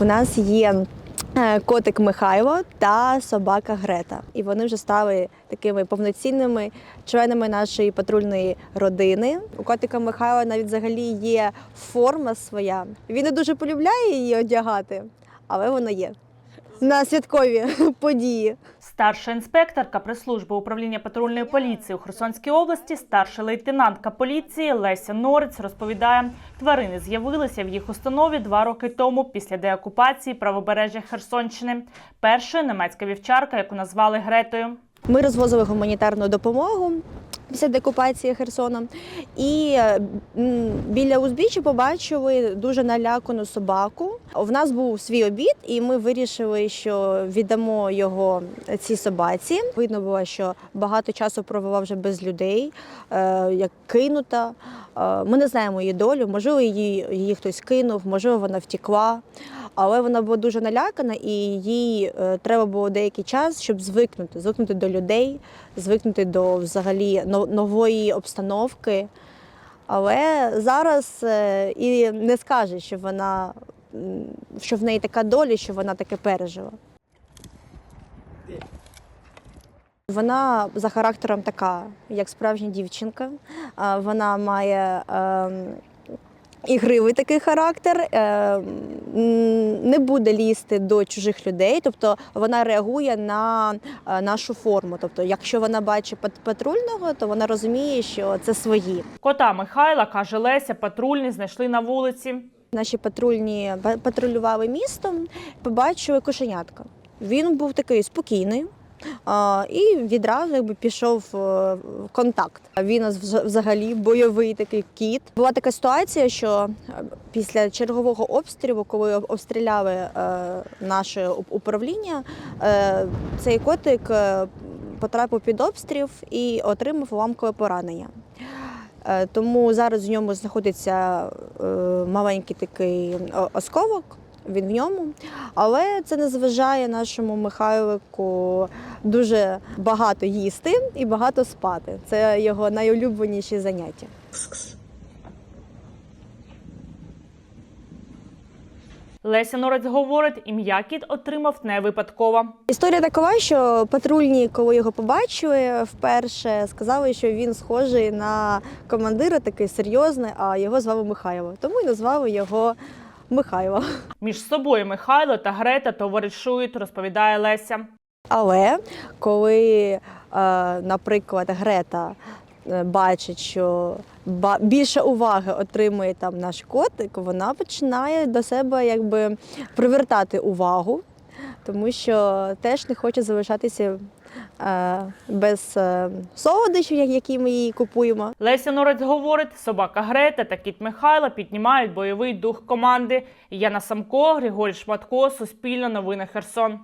У нас є е, котик Михайло та собака Грета, і вони вже стали такими повноцінними членами нашої патрульної родини. У котика Михайла навіть взагалі є форма своя. Він не дуже полюбляє її одягати, але вона є на святкові події. Старша інспекторка прес-служби управління патрульної поліції у Херсонській області, старший лейтенантка поліції Леся Норець розповідає, тварини з'явилися в їх установі два роки тому після деокупації правобережжя Херсонщини. Першою німецька вівчарка, яку назвали Гретою. Ми розвозили гуманітарну допомогу після декупації Херсона. І біля узбіччя побачили дуже налякану собаку. В нас був свій обід, і ми вирішили, що віддамо його цій собаці. Видно було, що багато часу провела вже без людей, е, як кинута. Е, Ми не знаємо її долю. Можливо, її, її хтось кинув, можливо, вона втекла. Але вона була дуже налякана, і їй е, треба було деякий час, щоб звикнути, звикнути до людей, звикнути до взагалі нової обстановки. Але зараз е, і не скаже, що вона що в неї така доля, що вона таке пережила. Вона за характером така, як справжня дівчинка. Вона має ем, ігривий такий характер, е, не буде лізти до чужих людей, тобто вона реагує на е, нашу форму. Тобто, якщо вона бачить пат- патрульного, то вона розуміє, що це свої. Кота Михайла, каже Леся, патрульні знайшли на вулиці. Наші патрульні патрулювали місто, побачили кошенятка. Він був такий спокійний. І відразу якби пішов е, контакт. Він у нас взагалі бойовий такий кіт. Була така ситуація, що е, після чергового обстрілу, коли обстріляли е, наше управління, цей котик потрапив під обстріл і отримав уламкове поранення. Тому зараз в ньому знаходиться маленький такий осколок. Він в ньому, але це не зважає нашому Михайлику дуже багато їсти і багато спати. Це його найулюбленіші заняття. Леся Норець говорить, ім'я кіт отримав не випадково. Історія такова, що патрульні, коли його побачили вперше, сказали, що він схожий на командира, такий серйозний, а його звали Михайло. Тому і назвали його Михайло. Між собою Михайло та Грета товаришують, розповідає Леся. Але коли, е, наприклад, Грета е, бачить, що більше уваги отримує там наш котик, вона починає до себе якби привертати увагу, тому що теж не хоче залишатися без е, солодощів, які ми її купуємо. Леся Норець говорить, собака Грета та кіт Михайла піднімають бойовий дух команди. Яна Самко, Григорій Шматко, Суспільне новини Херсон.